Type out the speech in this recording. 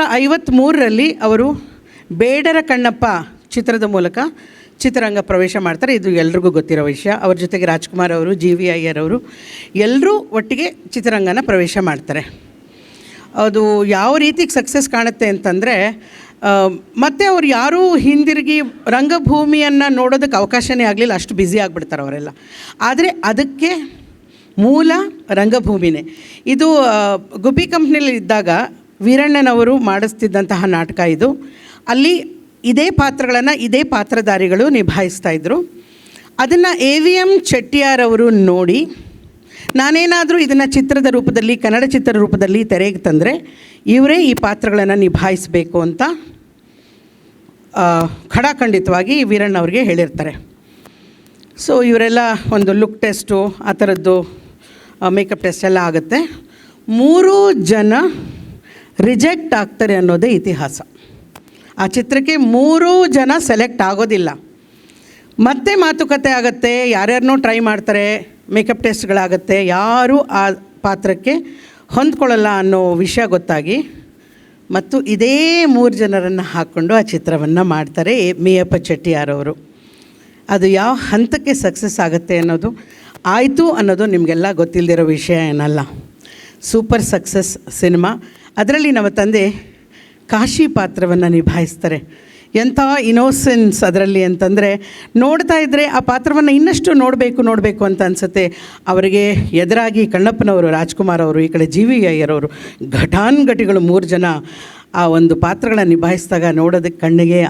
ಒಂಬೈನೂರ ಐವತ್ತ್ಮೂರರಲ್ಲಿ ಅವರು ಬೇಡರ ಕಣ್ಣಪ್ಪ ಚಿತ್ರದ ಮೂಲಕ ಚಿತ್ರರಂಗ ಪ್ರವೇಶ ಮಾಡ್ತಾರೆ. ಇದು ಎಲ್ರಿಗೂ ಗೊತ್ತಿರೋ ವಿಷಯ. ಅವ್ರ ಜೊತೆಗೆ ರಾಜ್ಕುಮಾರ್ ಅವರು ಜಿ ವಿ ಅಯ್ಯರ್ ಅವರು ಎಲ್ಲರೂ ಒಟ್ಟಿಗೆ ಚಿತ್ರರಂಗನ ಪ್ರವೇಶ ಮಾಡ್ತಾರೆ. ಅದು ಯಾವ ರೀತಿಗೆ ಸಕ್ಸಸ್ ಕಾಣುತ್ತೆ ಅಂತಂದರೆ ಮತ್ತೆ ಅವ್ರು ಯಾರೂ ಹಿಂದಿರುಗಿ ರಂಗಭೂಮಿಯನ್ನು ನೋಡೋದಕ್ಕೆ ಅವಕಾಶವೇ ಆಗಲಿಲ್ಲ. ಅಷ್ಟು ಬ್ಯುಸಿ ಆಗಿಬಿಡ್ತಾರೆ ಅವರೆಲ್ಲ. ಆದರೆ ಅದಕ್ಕೆ ಮೂಲ ರಂಗಭೂಮಿನೇ. ಇದು ಗುಬ್ಬಿ ಕಂಪ್ನಿಯಲ್ಲಿ ಇದ್ದಾಗ ವೀರಣ್ಣನವರು ಮಾಡಿಸ್ತಿದ್ದಂತಹ ನಾಟಕ ಇದು. ಅಲ್ಲಿ ಇದೇ ಪಾತ್ರಗಳನ್ನು ಇದೇ ಪಾತ್ರಧಾರಿಗಳು ನಿಭಾಯಿಸ್ತಾ ಇದ್ದರು ಅದನ್ನು ಎ ವಿ ಎಂ ಅವರು ನೋಡಿ ನಾನೇನಾದರೂ ಇದನ್ನು ಚಿತ್ರದ ರೂಪದಲ್ಲಿ, ಕನ್ನಡ ಚಿತ್ರ ರೂಪದಲ್ಲಿ ತೆರೆಗೆ ತಂದರೆ ಇವರೇ ಈ ಪಾತ್ರಗಳನ್ನು ನಿಭಾಯಿಸಬೇಕು ಅಂತ ಖಡಾಖಂಡಿತವಾಗಿ ವೀರಣ್ಣವ್ರಿಗೆ ಹೇಳಿರ್ತಾರೆ. ಸೊ ಇವರೆಲ್ಲ ಒಂದು ಲುಕ್ ಟೆಸ್ಟು ಆ ಥರದ್ದು ಮೇಕಪ್ ಟೆಸ್ಟ್ ಎಲ್ಲ ಆಗುತ್ತೆ. ಮೂರು ಜನ ರಿಜೆಕ್ಟ್ ಆಗ್ತಾರೆ ಅನ್ನೋದೇ ಇತಿಹಾಸ. ಆ ಚಿತ್ರಕ್ಕೆ ಮೂರೂ ಜನ ಸೆಲೆಕ್ಟ್ ಆಗೋದಿಲ್ಲ. ಮತ್ತೆ ಮಾತುಕತೆ ಆಗುತ್ತೆ ಯಾರ್ಯಾರನ್ನೂ ಟ್ರೈ ಮಾಡ್ತಾರೆ, ಮೇಕಪ್ ಟೆಸ್ಟ್ಗಳಾಗತ್ತೆ, ಯಾರೂ ಆ ಪಾತ್ರಕ್ಕೆ ಹೊಂದ್ಕೊಳ್ಳಲ್ಲ ಅನ್ನೋ ವಿಷಯ ಗೊತ್ತಾಗಿ ಮತ್ತು ಇದೇ ಮೂರು ಜನರನ್ನು ಹಾಕ್ಕೊಂಡು ಆ ಚಿತ್ರವನ್ನು ಮಾಡ್ತಾರೆ ಮೇಯಪ್ಪ ಚೆಟ್ಟಿಯಾರವರು ಅದು ಯಾವ ಹಂತಕ್ಕೆ ಸಕ್ಸಸ್ ಆಗುತ್ತೆ ಅನ್ನೋದು, ಆಯಿತು ಅನ್ನೋದು ನಿಮಗೆಲ್ಲ ಗೊತ್ತಿಲ್ಲದಿರೋ ವಿಷಯ ಏನಲ್ಲ. Super success cinema. ಅದರಲ್ಲಿ ನಮ್ಮ ತಂದೆ ಕಾಶಿ ಪಾತ್ರವನ್ನು ನಿಭಾಯಿಸ್ತಾರೆ. ಎಂಥ ಇನೋಸೆನ್ಸ್ ಅದರಲ್ಲಿ ಅಂತಂದರೆ, ನೋಡ್ತಾ ಇದ್ದರೆ ಆ ಪಾತ್ರವನ್ನು ಇನ್ನಷ್ಟು ನೋಡಬೇಕು ನೋಡಬೇಕು ಅಂತ ಅನಿಸುತ್ತೆ. ಅವರಿಗೆ ಎದುರಾಗಿ ಕಣ್ಣಪ್ಪನವರು, ರಾಜ್ಕುಮಾರ್ ಅವರು, ಈ ಕಡೆ ಜಿ ವಿ ಅಯ್ಯರವರು ಘಟಾನ್ಘಟಿಗಳು ಮೂರು ಜನ ಆ ಒಂದು ಪಾತ್ರಗಳನ್ನು ನಿಭಾಯಿಸಿದಾಗ ನೋಡೋದಕ್ಕೆ ಕಣ್ಣಿಗೆ